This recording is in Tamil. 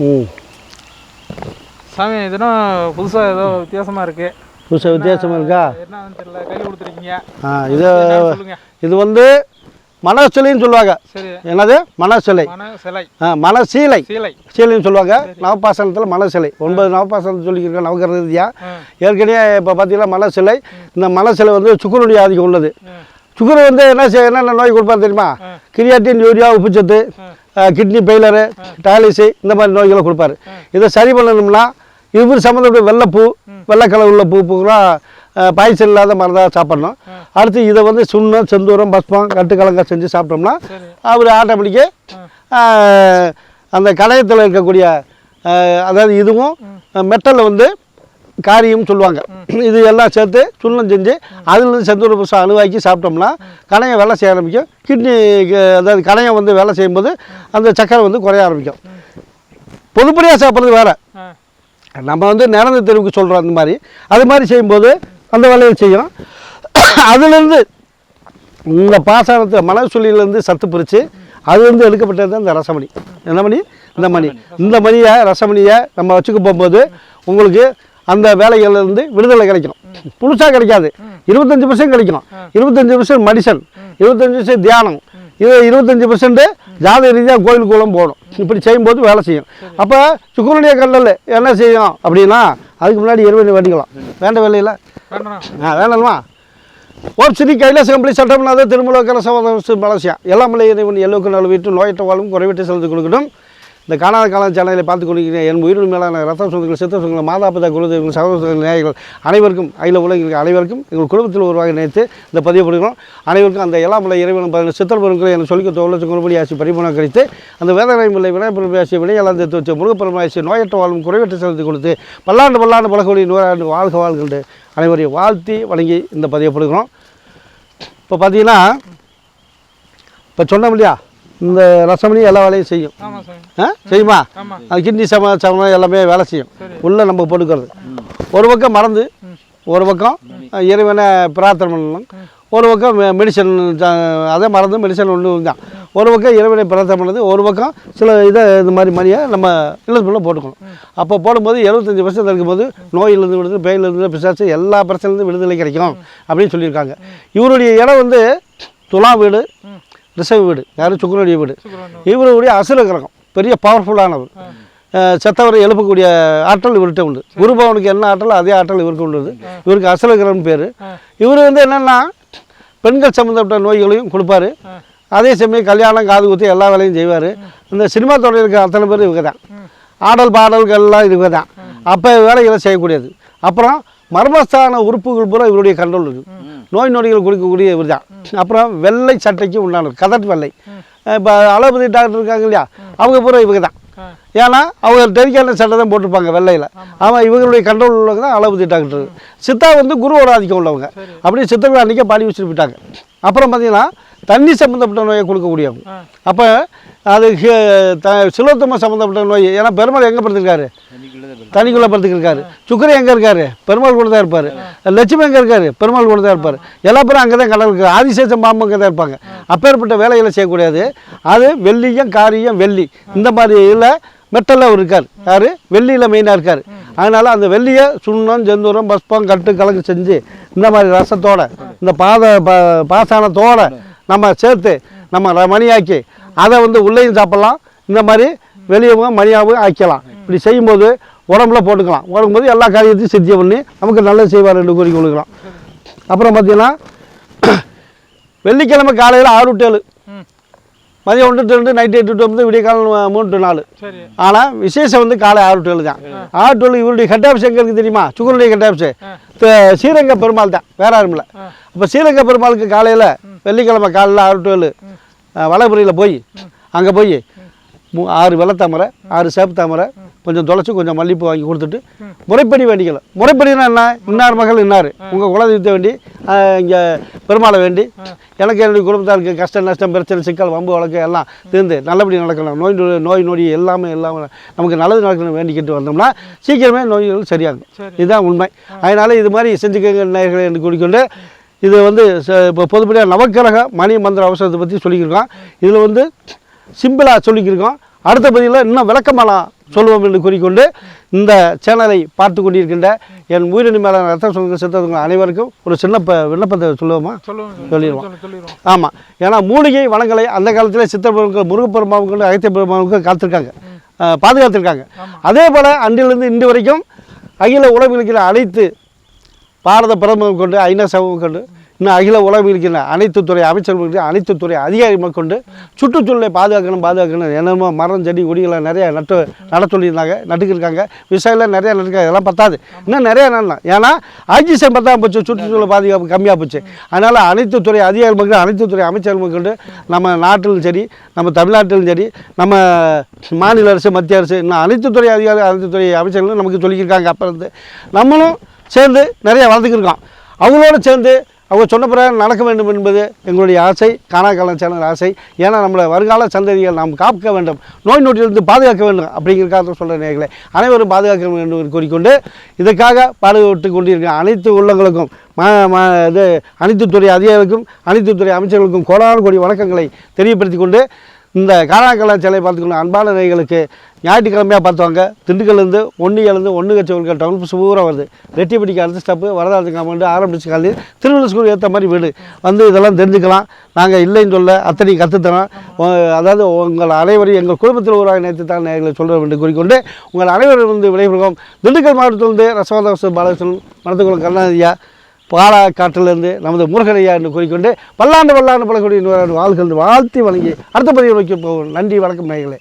ம் சாமி இதுனா புதுசாக ஏதோ வித்தியாசமாக இருக்குது புதுசாக வித்தியாசமாக இருக்கா? என்னன்னு தெரியல கையில் கொடுத்துருக்கீங்க. ஆ இது இது வந்து மனசிலைன்னு சொல்லுவாங்க. சரி. என்னது? மன சிலை ஆ மனசீலை. சீலை. சீலைன்னு சொல்லுவாங்க. நவபாசனத்தில் மனசிலை. ஒன்பது நவபாசனம் சொல்லியிருக்கேன் நவகிரக ரீதியாக ஏற்கனவே இப்போ பார்த்தீங்கன்னா மனசிலை. இந்த மனசிலை வந்து சுக்குருடைய ஆதிக்கம் உள்ளது. சுகர் வந்து என்ன செய்ய என்னென்ன நோய் கொடுப்பாரு தெரியுமா. கிரியாட்டின் யூரியா உப்புச்சத்து கிட்னி பெயிலரு டயாலிசி இந்த மாதிரி நோய்களை கொடுப்பாரு. இதை சரி பண்ணணும்னா இது சம்மந்தப்பட்ட வெள்ளைப்பூ வெள்ளை கலர் உள்ள பூ பூரா பாய்ச்சல் இல்லாத மருந்தாக சாப்பிடணும். அடுத்து இதை வந்து சுண்ணம் செந்தூரம் பஸ்பம் கட்டுக்கலங்க செஞ்சு சாப்பிட்டோம்னா அவர் ஆட்டோமேட்டிக்கு அந்த கடையத்தில் இருக்கக்கூடிய அதாவது இதுவும் மெட்டலில் வந்து காரியம் சொல்லுவாங்க. இது எல்லாம் சேர்த்து சுண்ணம் செஞ்சு அதுலேருந்து செந்தூர புதுசாக அணுவாக்கி சாப்பிட்டோம்னா கணையம் வேலை செய்ய ஆரம்பிக்கும். கிட்னி அதாவது கணையம் வந்து வேலை செய்யும்போது அந்த சக்கரை வந்து குறைய ஆரம்பிக்கும். பொதுப்படியாக சாப்பிட்றது வேறு. நம்ம வந்து நிறந்த தெருவுக்கு சொல்கிறோம் அந்த மாதிரி. அது மாதிரி செய்யும்போது அந்த வேலையை செய்யும் அதுலேருந்து இந்த பாசனத்தை மனசொல்லியிலேருந்து சத்து பிரித்து அதுலேருந்து எடுக்கப்பட்டது தான் இந்த ரசமணி. என்ன மணி? இந்த மணி. இந்த மணியை ரசமணியை நம்ம வச்சுக்க போகும்போது உங்களுக்கு அந்த வேலைகள்லேருந்து விடுதலை கிடைக்கும் புதுசாக கிடைக்காது. இருபத்தஞ்சி பர்சன்ட் கிடைக்கும் இருபத்தஞ்சி பர்சன்ட் மெடிசன். இருபத்தஞ்சி பர்சன்ட் தியானம். இது இருபத்தஞ்சி பர்சன்ட் ஜாதக ரீதியாக கோயில் குளம் போகணும் இப்படி செய்யும்போது வேலை செய்யும். அப்போ சுக்குரனுடைய கல்லல் என்ன செய்யும் அப்படின்னா அதுக்கு முன்னாடி எருவணி வடிக்கலாம் வேண்ட வேலையில் வேண்டாம். ஆ வேணாமா ஓம் ஸ்ரீ கைலாச கம்பளி சட்டம்னாத திருமல கலச பலசியா எல்லாம் இறைவன் எல்லோருக்கு நாலு வீட்டு நோயற்ற வாழும் குறைவிட்டு செலுத்து கொடுக்கணும் இந்த காணாத காலம் சேனலை பார்த்து கொடுக்கிறேன் என் உயிரின் மேலான ரத்த சொந்தங்கள் சித்த சொந்தங்கள் மாதாபிதா குலதெய்வங்கள் சகோதர நேயர்கள் அனைவருக்கும் அகில உலகிற்கு அனைவருக்கும் எங்கள் குடும்பத்தில் உருவாக நினைத்து இந்த பதிவு கொடுக்கிறோம் அனைவருக்கும் அந்த எல்லாம் மலை இறைவனும் பதினெட்டு சித்தர் பெருக்களை என சொல்லிக்க தோழச்சு குணபடி ஆசி பரிமாணம் கழித்து அந்த வேதனை இல்லை விநாயகர் ஆசி வினையெல்லாம் சேர்த்து முருகப்பெருமை ஆசி நோயற்ற வாழும் குறைவீட்டை செலுத்தி கொடுத்து பல்லாண்டு பல்லாண்டு பலகோடி நூறாண்டு வாழ்க வாழ்கின்ற அனைவரையும் வாழ்த்தி வணங்கி இந்த பதிவை கொடுக்குறோம் இப்போ பார்த்தீங்கன்னா இப்போ சொன்னோம் இல்லையா இந்த ரசமணி எல்லா வேலையும் செய்யும். ஆ? செய்யுமா? அது கிட்னி சம சமம் எல்லாமே வேலை செய்யும். உள்ளே நம்ம போட்டுக்கிறது. ஒரு பக்கம் மறந்து ஒரு பக்கம் இறைவனை பிரார்த்தனை பண்ணணும். ஒரு பக்கம் மெடிசன் அதே மறந்து மெடிசன் ஒன்று தான் ஒரு பக்கம் இறைவனை பிரார்த்தனை பண்ணது ஒரு பக்கம் சில இதை இந்த மாதிரி மணியை நம்ம இலவசமாக போட்டுக்கணும். அப்போ போடும்போது எழுபத்தஞ்சி பர்சன்ட் இருக்கும்போது நோயிலிருந்து விடுதலை பேயிலிருந்து பிசாசு எல்லா பிரச்சனைலேருந்து விடுதலை கிடைக்கும் அப்படின்னு சொல்லியிருக்காங்க. இவருடைய இடம் வந்து துலா வீடு ரிசர்வ் வீடு யார்? சுக்கரனுடைய வீடு. இவருடைய அசுர கிரகம் பெரிய பவர்ஃபுல்லானவர் செத்தவரை எழுப்பக்கூடிய ஆற்றல் இவர்கிட்ட உண்டு. குருபவனுக்கு என்ன ஆற்றல் அதே ஆற்றல் இவருக்கு உண்டு. இவருக்கு அசுர கிரகம் பேர். இவர் வந்து என்னென்னா பெண்கள் சம்மந்தப்பட்ட நோய்களையும் கொடுப்பாரு. அதே சமயம் கல்யாணம் காது குத்தி எல்லா வேலையும் செய்வார். இந்த சினிமா துறையில் இருக்கிற அத்தனை பேர் இவங்க தான் ஆடல் பாடல்கள் எல்லாம் இவங்க தான் அப்போ வேலைகளை செய்யக்கூடியது. அப்புறம் மர்மஸ்தான உறுப்புகள் பூரா இவருடைய கண்ட்ரோல் இருக்குது நோய் நொடிகள் கொடுக்கக்கூடிய இவர் தான் அப்புறம் வெள்ளை சட்டைக்கு உண்டானது கதட் வெள்ளை. இப்போ அலோபதி டாக்டர் இருக்காங்க இல்லையா? அவங்க பூரா இவங்க தான் ஏன்னா அவங்க டெரிக்கான சட்டை தான் போட்டிருப்பாங்க வெள்ளையில். ஆமாம் இவங்களுடைய கண்ட்ரோல் உள்ளவங்க தான் அலோபதி டாக்டர் சித்தா வந்து குருவோட ஆதிக்கம் உள்ளவங்க. அப்படியே சித்தர்கள் அன்றைக்கே பாடி வச்சுட்டு போயிட்டாங்க. அப்புறம் பார்த்தீங்கன்னா தண்ணி சம்மந்தப்பட்ட நோயை கொடுக்கக்கூடியவங்க. அப்போ அது த சிலோத்தம சம்மந்தப்பட்ட நோய் ஏன்னா பெருமாள் எங்கே படுத்திருக்காரு? தனிக்குள்ளே படுத்துக்கிருக்காரு சுக்கரி எங்கே இருக்காரு? பெருமாள் கூட தான் இருப்பார். லட்சுமி எங்கே இருக்காரு? பெருமாள் கூட தான் இருப்பார். எல்லா பேரும் அங்கே தான் கடல் இருக்குது ஆதிசேஷம் பாம்பு அங்கே தான் இருப்பாங்க. அப்பேற்பட்ட வேலைகளை செய்யக்கூடியது அது வெள்ளியும் காரியம் வெள்ளி. இந்த மாதிரி இதில் மெட்டலில் அவர் இருக்கார். யார்? வெள்ளியில் மெயினாக இருக்கார். அதனால் அந்த வெள்ளியை சுண்ணம் செந்தூரம் பஸ்பம் கட்டு கலக்கு செஞ்சு இந்த மாதிரி ரசத்தோட இந்த பாத ப- பாசானத்தோட நம்ம சேர்த்து நம்ம மணியாக்கி அதை வந்து உள்ளேயும் சாப்பிட்லாம். இந்த மாதிரி வெளியவும் மணியாகவும் ஆக்கலாம் இப்படி செய்யும்போது உடம்புல போட்டுக்கலாம். போடும்போது எல்லா காரியத்தையும் சித்திய பண்ணி நமக்கு நல்லது செய்வார் என்று கூறி கொடுக்கலாம் அப்புறம் பார்த்திங்கன்னா வெள்ளிக்கிழமை காலையில் ஆறு டு ஏழு. மதியம் ஒன்று டு ரெண்டு நைட்டு எட்டு டு ஒன்பது விடிய காலம் மூணு டு நாலு ஆனால் விசேஷம் வந்து காலை ஆறு டு ஏழு தான். ஆறு டு ஏழு இவருடைய ஹெட் ஆஃபீஸ் எங்கே இருக்குது தெரியுமா சுகருடைய ஹெட் ஆஃபீஸ் ஸ்ரீரங்க பெருமாள் தான். வேற யாரும் இல்லை. அப்போ ஸ்ரீரங்க பெருமாளுக்கு காலையில் வெள்ளிக்கிழமை காலையில் ஆறு டு ஏழு வளபுரியில் போய் அங்கே போய் ஆறு வெள்ளத்தாமரை ஆறு சேப்பு தாமரை கொஞ்சம் தொலைச்சி கொஞ்சம் மல்லிப்பூ வாங்கி கொடுத்துட்டு முறைப்படி வேண்டிக்கலாம் முறைப்படினா என்ன? இன்னார் மகள் இன்னார். உங்கள் குலதெய்வத்தை வேண்டி இங்கே பெருமாளை வேண்டி எனக்கு என்னுடைய குடும்பத்தாருக்கு கஷ்டம் நஷ்டம் பிரச்சனை சிக்கல் வம்பு வழக்கு எல்லாம் தீர்ந்து நல்லபடி நடக்கணும். நோய் நோய் நொடி எல்லாமே எல்லாமே நமக்கு நல்லது நடக்கணும் வேண்டிக்கிட்டு வந்தோம்னா சீக்கிரமே நோய்கள் சரியாகும். சரி. இதுதான் உண்மை. அதனால் இது மாதிரி செஞ்சுக்கங்க நேயர்களே என்று கூறிக்கொண்டு இது வந்து இப்போ பொதுப்படியாக நவக்கிரக மணி மந்திர அவசரத்தை பற்றி சொல்லியிருக்கோம் இதில் வந்து சிம்பிளாக சொல்லிக்கிருக்கோம். அடுத்த பதிவில் இன்னும் விளக்கமெல்லாம் சொல்லுவோம் என்று கூறிக்கொண்டு இந்த சேனலை பார்த்து கொண்டிருக்கின்ற என் உயிரினி மேலே ரத்த சொல்லுங்க சித்தவங்க அனைவருக்கும் ஒரு சின்ன விண்ணப்பத்தை சொல்லுவோமா? சொல்லிடுவோம். சொல்லு- சொல்லிடுவோம். ஆமாம் ஏன்னா மூலிகை வளங்களை அந்த காலத்தில் சித்தப்பெருமாள் முருகப்பெருமாவுக்கு அகைத்த பெருமாவுக்கு காத்திருக்காங்க. பாதுகாத்திருக்காங்க. அதே போல் அன்றிலிருந்து இன்று வரைக்கும் அகில உலகில் இருக்கிற அனைத்து பாரத பிரதமர் கொண்டு ஐநா சபை கொண்டு இன்னும் அகில உலகம் இருக்கின்ற அனைத்து துறை அமைச்சர்கள் அனைத்து துறை அதிகாரிகள் கொண்டு சுற்றுச்சூழலை பாதுகாக்கணும் பாதுகாக்கணும். என்னமோ மரம் செடி கொடிகளை நிறைய நட்டு நட சொல்லியிருந்தாங்க நட்டுக்கிருக்காங்க. விவசாயிலாம் நிறையா நட்டுருக்காங்க இதெல்லாம் பத்தாது. இன்னும் நிறையா நடலாம். ஏன்னா ஆக்சிஜன் பத்தாமல் போச்சு. சுற்றுச்சூழல் பாதுகாப்பு கம்மியாக போச்சு. அதனால் அனைத்து துறை அதிகாரிகள் மக்கள் அனைத்து துறை அமைச்சர்கள் கொண்டு நம்ம நாட்டிலும் சரி நம்ம தமிழ்நாட்டிலும் சரி நம்ம மாநில அரசு மத்திய அரசு இன்னும் அனைத்து துறை அதிகாரி அனைத்து துறை அமைச்சர்களும் நமக்கு சொல்லியிருக்காங்க அப்புறம் இருந்து நம்மளும் சேர்ந்து நிறைய வளர்த்துக்கிருக்கோம். அவங்களோட சேர்ந்து அவங்க சொன்ன பிறகு நடக்க வேண்டும் என்பது எங்களுடைய ஆசை காணாக்காலம் சேனல் ஆசை. ஏன்னா நம்மளை வருங்கால சந்ததிகள் நாம் காக்க வேண்டும் நோய் நோட்டிலிருந்து பாதுகாக்க வேண்டும் அப்படிங்கிறக்காக சொல்கிற நேர்களை அனைவரும் பாதுகாக்க வேண்டும் என்று கூறிக்கொண்டு இதற்காக பாடுபட்டு கொண்டிருக்கிற அனைத்து உள்ளங்களுக்கும் ம இது அனைத்து துறை அதிகாரிகளுக்கும் அனைத்து துறை அமைச்சர்களுக்கும் கோடான கோடி வணக்கங்களை தெரியப்படுத்தி கொண்டு இந்த காணாக்கலா சிலை பார்த்துக்கணும். அன்பான நேயர்களுக்கு ஞாயிற்றுக்கிழமையாக பார்த்துவாங்க. திண்டுக்கல்லேருந்து ஒன்றியிலேருந்து ஒன்று கட்சி டவுன் பஸ் பூரா வருது. ரெட்டிப்பட்டிக்கு அடுத்த ஸ்டெப்பு வரதாஜி காம்பவுண்டு ஆரம்பிச்சு காலி. திருவள்ளூர் ஸ்கூல் ஏற்ற மாதிரி வீடு. வந்து இதெல்லாம் தெரிஞ்சுக்கலாம். நாங்கள் இல்லைன்னு சொல்ல அத்தனை கற்றுத்தரோம் அதாவது உங்கள் அனைவரும் எங்கள் குடும்பத்தில் உருவாக நேற்று நேர்களை சொல்கிறோம் என்று கூறிக்கொண்டு உங்கள் அனைவரும் வந்து விளைவிடுவோம் திண்டுக்கல் மாவட்டத்திலிருந்து ரசவாதாசு பாலகிருஷ்ணன் மனத்துக்குளம் கருணாநிதியா பாலாக்காட்டிலிருந்து நமது முருகனையா என்று கூறிக்கொண்டு பல்லாண்டு பல்லாண்டு பழக்கூடிய வாழ்கள் வாழ்த்தி வழங்கி அடுத்த பதிவு நோக்கி போவோம் நன்றி வணக்கம் நேயர்களே.